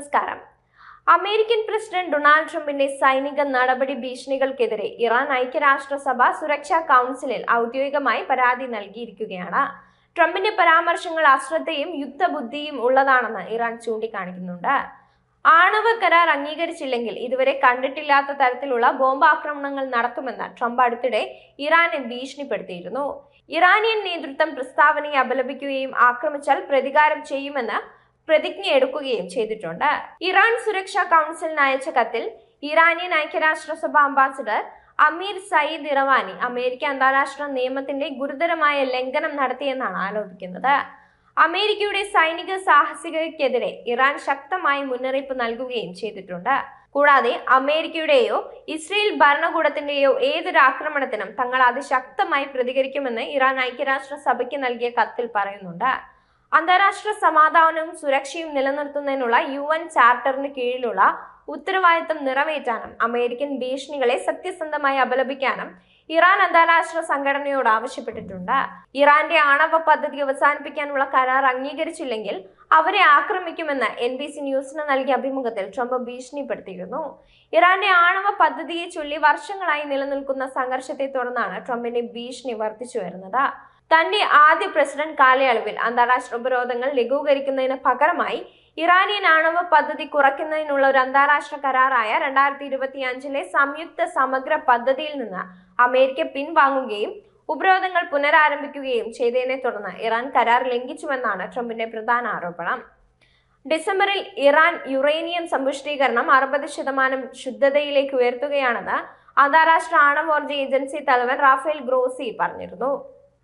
നമസ്കാരം. American president Donald ട്രംപിന്റെ സൈനിക നടപടി ഭീഷണികൾക്കെതിരെ ഇറാൻ ഐക്യരാഷ്ട്രസഭ സുരക്ഷാ കൗൺസിലിൽ ഔദ്യോഗികമായി പരാതി നൽകിയിരിക്കുകയാണ്. ട്രംപിന്റെ പരാമർശങ്ങൾ അശ്രദ്ധയും യുദ്ധബുദ്ധിയും ഉള്ളതാണെന്ന് ഇറാൻ ചൂണ്ടിക്കാണിക്കുന്നുണ്ട്. ആണവ കരാർ അംഗീകരിച്ചില്ലെങ്കിൽ ഇതുവരെ കണ്ടിട്ടില്ലാത്ത തരത്തിലുള്ള ബോംബാക്രമണങ്ങൾ നടത്തുമെന്ന് ട്രംപ് അടുത്തിടെ ഇറാനെ ഭീഷണിപ്പെടുത്തിയിരുന്നു. ഇറാനിയൻ നേതൃത്വം പ്രസ്താവനയെ അപലപിക്കുകയും ആക്രമിച്ചാൽ പ്രതികാരം ചെയ്യുമെന്ന് പ്രതിജ്ഞ എടുക്കുകയും ചെയ്തിട്ടുണ്ട്. ഇറാൻ സുരക്ഷാ കൗൺസിലിന് അയച്ച കത്തിൽ ഇറാനിയൻ ഐക്യരാഷ്ട്രസഭ ambassador Amir Saeid Iravani America അന്താരാഷ്ട്ര നിയമത്തിന്റെ ഗുരുതരമായ ലംഘനം നടത്തിയെന്നാണ് ആരോപിക്കുന്നത്. അമേരിക്കയുടെ സൈനിക സാഹസികതയ്ക്കെതിരെ ഇറാൻ ശക്തമായി മുന്നറിയിപ്പ് നൽകുകയും ചെയ്തിട്ടുണ്ട്. കൂടാതെ അമേരിക്കയുടെയോ ഇസ്രയേൽ ഭരണകൂടത്തിന്റെയോ ഏതൊരു ആക്രമണത്തിനും തങ്ങൾ അതിശക്തമായി പ്രതികരിക്കുമെന്ന് ഇറാൻ ഐക്യരാഷ്ട്ര സഭയ്ക്ക് നൽകിയ കത്തിൽ പറയുന്നുണ്ട്. അന്താരാഷ്ട്ര സമാധാനവും സുരക്ഷയും നിലനിർത്തുന്നതിനുള്ള യു എൻ ചാർട്ടറിന് കീഴിലുള്ള ഉത്തരവാദിത്തം നിറവേറ്റാനും അമേരിക്കൻ ഭീഷണികളെ സത്യസന്ധമായി അപലപിക്കാനും ഇറാൻ അന്താരാഷ്ട്ര സംഘടനയോട് ആവശ്യപ്പെട്ടിട്ടുണ്ട്. ഇറാന്റെ ആണവ പദ്ധതി അവസാനിപ്പിക്കാനുള്ള കരാർ അംഗീകരിച്ചില്ലെങ്കിൽ അവരെ ആക്രമിക്കുമെന്ന് എൻ ബി സി ന്യൂസിന് നൽകിയ അഭിമുഖത്തിൽ ട്രംപ് ഭീഷണിപ്പെടുത്തിയിരുന്നു. ഇറാന്റെ ആണവ പദ്ധതിയെ ചൊല്ലി വർഷങ്ങളായി നിലനിൽക്കുന്ന സംഘർഷത്തെ തുടർന്നാണ് ട്രംപിന്റെ ഭീഷണി വർദ്ധിച്ചു വരുന്നത്. തന്റെ ആദ്യ പ്രസിഡന്റ് കാലയളവിൽ അന്താരാഷ്ട്ര ഉപരോധങ്ങൾ ലഘൂകരിക്കുന്നതിന് പകരമായി ഇറാനിയൻ ആണവ പദ്ധതി കുറയ്ക്കുന്നതിനുള്ള ഒരു അന്താരാഷ്ട്ര കരാറായ രണ്ടായിരത്തി ഇരുപത്തി അഞ്ചിലെ സംയുക്ത സമഗ്ര പദ്ധതിയിൽ നിന്ന് അമേരിക്ക പിൻവാങ്ങുകയും ഉപരോധങ്ങൾ പുനരാരംഭിക്കുകയും ചെയ്തതിനെ തുടർന്ന് ഇറാൻ കരാർ ലംഘിച്ചുവെന്നാണ് ട്രംപിന്റെ പ്രധാന ആരോപണം. ഡിസംബറിൽ ഇറാൻ യുറേനിയം സമ്പുഷ്ടീകരണം അറുപത് ശതമാനം ശുദ്ധതയിലേക്ക് ഉയർത്തുകയാണെന്ന് അന്താരാഷ്ട്ര ആണവോർജ ഏജൻസി തലവൻ റാഫേൽ ഗ്രോസി പറഞ്ഞിരുന്നു.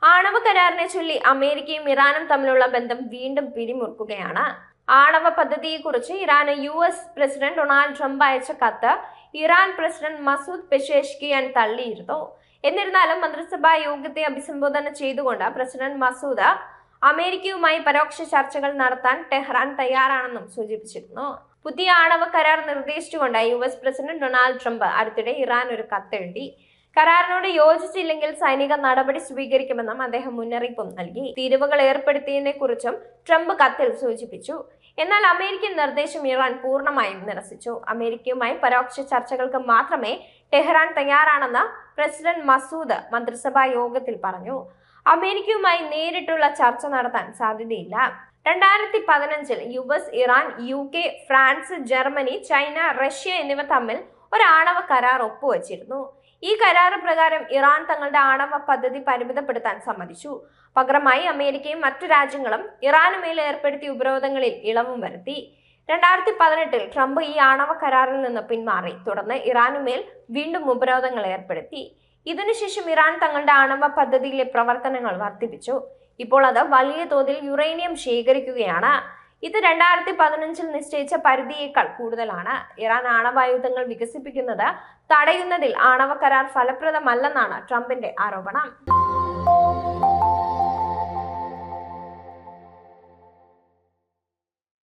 ആണവ കരാറിനെ ചൊല്ലി അമേരിക്കയും ഇറാനും തമ്മിലുള്ള ബന്ധം വീണ്ടും പിരിമുറുക്കുകയാണ്. ആണവ പദ്ധതിയെക്കുറിച്ച് ഇറാന് U S president Donald Trump അയച്ച കത്ത് ഇറാൻ പ്രസിഡന്റ് മസൂദ് പെഷേഷ്കിയാൻ തള്ളിയിരുന്നു. എന്നിരുന്നാലും മന്ത്രിസഭാ യോഗത്തെ അഭിസംബോധന ചെയ്തുകൊണ്ട് പ്രസിഡന്റ് മസൂദ് അമേരിക്കയുമായി പരോക്ഷ ചർച്ചകൾ നടത്താൻ ടെഹ്റാൻ തയ്യാറാണെന്നും സൂചിപ്പിച്ചിരുന്നു. പുതിയ ആണവ കരാർ നിർദ്ദേശിച്ചുകൊണ്ട് U S president Donald Trump അടുത്തിടെ ഇറാൻ ഒരു കത്തെഴുതി. കരാറിനോട് യോജിച്ചില്ലെങ്കിൽ സൈനിക നടപടി സ്വീകരിക്കുമെന്നും അദ്ദേഹം മുന്നറിയിപ്പും നൽകി. തീരുവകൾ ഏർപ്പെടുത്തിയതിനെ കുറിച്ചും ട്രംപ് കത്തിൽ സൂചിപ്പിച്ചു. എന്നാൽ അമേരിക്കൻ നിർദ്ദേശം ഇറാൻ പൂർണമായും നിരസിച്ചു. അമേരിക്കയുമായി പരോക്ഷ ചർച്ചകൾക്ക് മാത്രമേ ടെഹ്റാൻ തയ്യാറാണെന്ന് പ്രസിഡന്റ് മസൂദ് മന്ത്രിസഭാ യോഗത്തിൽ പറഞ്ഞു. അമേരിക്കയുമായി നേരിട്ടുള്ള ചർച്ച നടത്താൻ സാധ്യതയില്ല. രണ്ടായിരത്തി പതിനഞ്ചിൽ U S Iran U K France Germany China Russia എന്നിവ തമ്മിൽ ഒരു ആണവ കരാർ ഒപ്പുവച്ചിരുന്നു. ഈ കരാർ പ്രകാരം ഇറാൻ തങ്ങളുടെ ആണവ പദ്ധതി പരിമിതപ്പെടുത്താൻ സമ്മതിച്ചു. പകരമായി അമേരിക്കയും മറ്റു രാജ്യങ്ങളും ഇറാനുമേൽ ഏർപ്പെടുത്തിയ ഉപരോധങ്ങളിൽ ഇളവും വരുത്തി. രണ്ടായിരത്തി പതിനെട്ടിൽ ട്രംപ് ഈ ആണവ കരാറിൽ നിന്ന് പിന്മാറി. തുടർന്ന് ഇറാനുമേൽ വീണ്ടും ഉപരോധങ്ങൾ ഏർപ്പെടുത്തി. ഇതിനുശേഷം ഇറാൻ തങ്ങളുടെ ആണവ പദ്ധതിയിലെ പ്രവർത്തനങ്ങൾ വർദ്ധിപ്പിച്ചു. ഇപ്പോൾ അത് വലിയ തോതിൽ യുറേനിയം ശേഖരിക്കുകയാണ്. ഇത് രണ്ടായിരത്തി പതിനഞ്ചിൽ നിശ്ചയിച്ച പരിധിയേക്കാൾ കൂടുതലാണ്. ഇറാൻ ആണവായുധങ്ങൾ വികസിപ്പിക്കുന്നത് തടയുന്നതിൽ ആണവ കരാർ ഫലപ്രദമല്ലെന്നാണ് ട്രംപിന്റെ ആരോപണം.